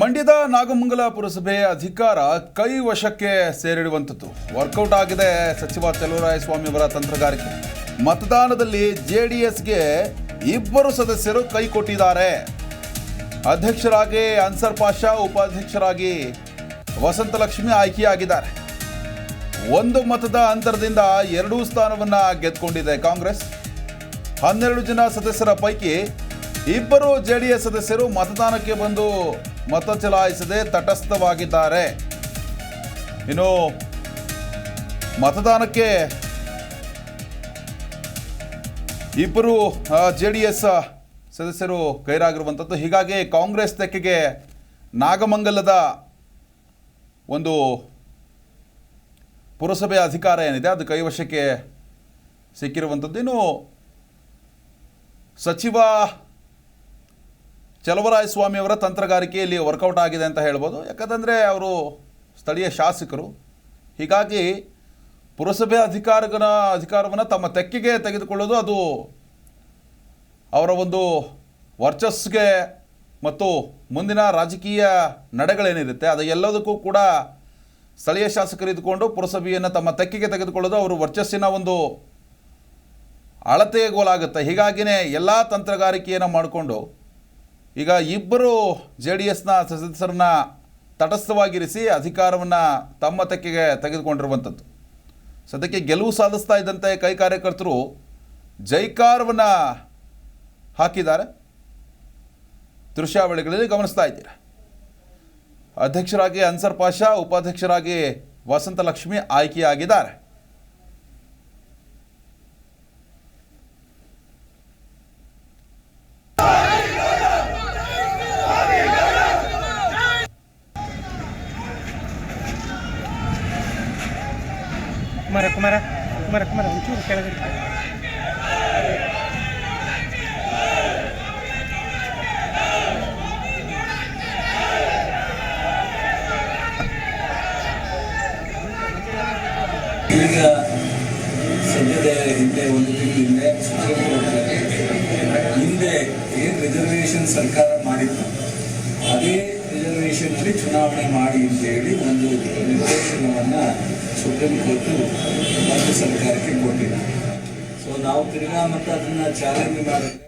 ಮಂಡ್ಯದ ನಾಗಮಂಗಲ ಪುರಸಭೆ ಅಧಿಕಾರ ಕೈ ವಶಕ್ಕೆ ಸೇರಿಡುವಂಥದ್ದು ವರ್ಕೌಟ್ ಆಗಿದೆ ಸಚಿವ ಚಲುವರಾಯಸ್ವಾಮಿ ಅವರ ತಂತ್ರಗಾರಿಕೆ. ಮತದಾನದಲ್ಲಿ ಜೆ ಡಿ ಎಸ್ಗೆ ಇಬ್ಬರು ಸದಸ್ಯರು ಕೈ ಕೊಟ್ಟಿದ್ದಾರೆ. ಅಧ್ಯಕ್ಷರಾಗಿ ಅನ್ಸರ್ ಪಾಷಾ, ಉಪಾಧ್ಯಕ್ಷರಾಗಿ ವಸಂತಲಕ್ಷ್ಮಿ ಆಯ್ಕೆಯಾಗಿದ್ದಾರೆ. ಒಂದು ಮತದ ಅಂತರದಿಂದ ಎರಡೂ ಸ್ಥಾನವನ್ನು ಗೆದ್ದುಕೊಂಡಿದೆ ಕಾಂಗ್ರೆಸ್. ಹನ್ನೆರಡು ಜನ ಸದಸ್ಯರ ಪೈಕಿ ಇಬ್ಬರು ಜೆಡಿಎಸ್ ಸದಸ್ಯರು ಮತದಾನಕ್ಕೆ ಬಂದು ಮತ ಚಲಾಯಿಸದೆ ತಟಸ್ಥವಾಗಿದ್ದಾರೆ. ಇನ್ನು ಮತದಾನಕ್ಕೆ ಇಬ್ಬರು ಜೆ ಡಿ ಎಸ್ ಸದಸ್ಯರು ಗೈರಾಗಿರುವಂಥದ್ದು. ಹೀಗಾಗಿ ಕಾಂಗ್ರೆಸ್ ತೆಕ್ಕೆಗೆ ನಾಗಮಂಗಲದ ಒಂದು ಪುರಸಭೆ ಅಧಿಕಾರ ಏನಿದೆ, ಅದು ಕೈವಶಕ್ಕೆ ಸಿಕ್ಕಿರುವಂಥದ್ದು. ಇನ್ನು ಸಚಿವ ಚಲವರಾಯಸ್ವಾಮಿ ಅವರ ತಂತ್ರಗಾರಿಕೆಯಲ್ಲಿ ವರ್ಕೌಟ್ ಆಗಿದೆ ಅಂತ ಹೇಳ್ಬೋದು. ಯಾಕಂತಂದರೆ ಅವರು ಸ್ಥಳೀಯ ಶಾಸಕರು. ಹೀಗಾಗಿ ಪುರಸಭೆ ಅಧಿಕಾರಗನ ಅಧಿಕಾರವನ್ನು ತಮ್ಮ ತೆಕ್ಕಿಗೆ ತೆಗೆದುಕೊಳ್ಳೋದು ಅದು ಅವರ ಒಂದು ವರ್ಚಸ್ಗೆ ಮತ್ತು ಮುಂದಿನ ರಾಜಕೀಯ ನಡೆಗಳೇನಿರುತ್ತೆ, ಅದು ಎಲ್ಲದಕ್ಕೂ ಕೂಡ ಸ್ಥಳೀಯ ಶಾಸಕರು ಇದ್ದುಕೊಂಡು ಪುರಸಭೆಯನ್ನು ತಮ್ಮ ತೆಕ್ಕಿಗೆ ತೆಗೆದುಕೊಳ್ಳೋದು ಅವರು ವರ್ಚಸ್ಸಿನ ಒಂದು ಅಳತೆಯ ಗೋಲಾಗುತ್ತೆ. ಹೀಗಾಗಿಯೇ ಎಲ್ಲ ತಂತ್ರಗಾರಿಕೆಯನ್ನು ಮಾಡಿಕೊಂಡು ಈಗ ಇಬ್ಬರು ಜೆ ಡಿ ಎಸ್ನ ಸದಸ್ಯರನ್ನ ತಟಸ್ಥವಾಗಿರಿಸಿ ಅಧಿಕಾರವನ್ನು ತಮ್ಮ ತೆಕ್ಕೆಗೆ ತೆಗೆದುಕೊಂಡಿರುವಂಥದ್ದು. ಸದ್ಯಕ್ಕೆ ಗೆಲುವು ಸಾಧಿಸ್ತಾ ಇದ್ದಂತೆ ಕೈ ಕಾರ್ಯಕರ್ತರು ಜೈಕಾರವನ್ನು ಹಾಕಿದ್ದಾರೆ. ದೃಶ್ಯಾವಳಿಗಳಲ್ಲಿ ಗಮನಿಸ್ತಾ ಇದ್ದೀರ? ಅಧ್ಯಕ್ಷರಾಗಿ ಅನ್ಸರ್ ಪಾಷಾ, ಉಪಾಧ್ಯಕ್ಷರಾಗಿ ವಸಂತಲಕ್ಷ್ಮಿ ಆಯ್ಕೆಯಾಗಿದ್ದಾರೆ. ಕುಮಾರ ಕುಮಾರ ಕುಮಾರ ಕುಮಾರ, ಒಂಚೂರು ಕೆಳಗಡೆ. ಈಗ ಸದ್ಯದ ಹಿಂದೆ ಒಂದು ತಿಂಗಳ ಹಿಂದೆ ಹಿಂದೆ ಏನು ರಿಸರ್ವೇಷನ್ ಸರ್ಕಾರ ಮಾಡಿತ್ತು, ಅದೇ ರಿಸರ್ವೇಷನ್ನಲ್ಲಿ ಚುನಾವಣೆ ಮಾಡಿ ಅಂತ ಹೇಳಿ ಒಂದು ನಿರ್ದೇಶನವನ್ನು ಸುಪ್ರೀಂ ಕೋರ್ಟು ರಾಜ್ಯ ಸರ್ಕಾರಕ್ಕೆ ಕೊಟ್ಟಿದೆ ಸೊ ನಾವು ತಿರ್ಗಾ ಮತ್ತು ಅದನ್ನು ಚಾಲನೆ ಮಾಡಿದ್ರೆ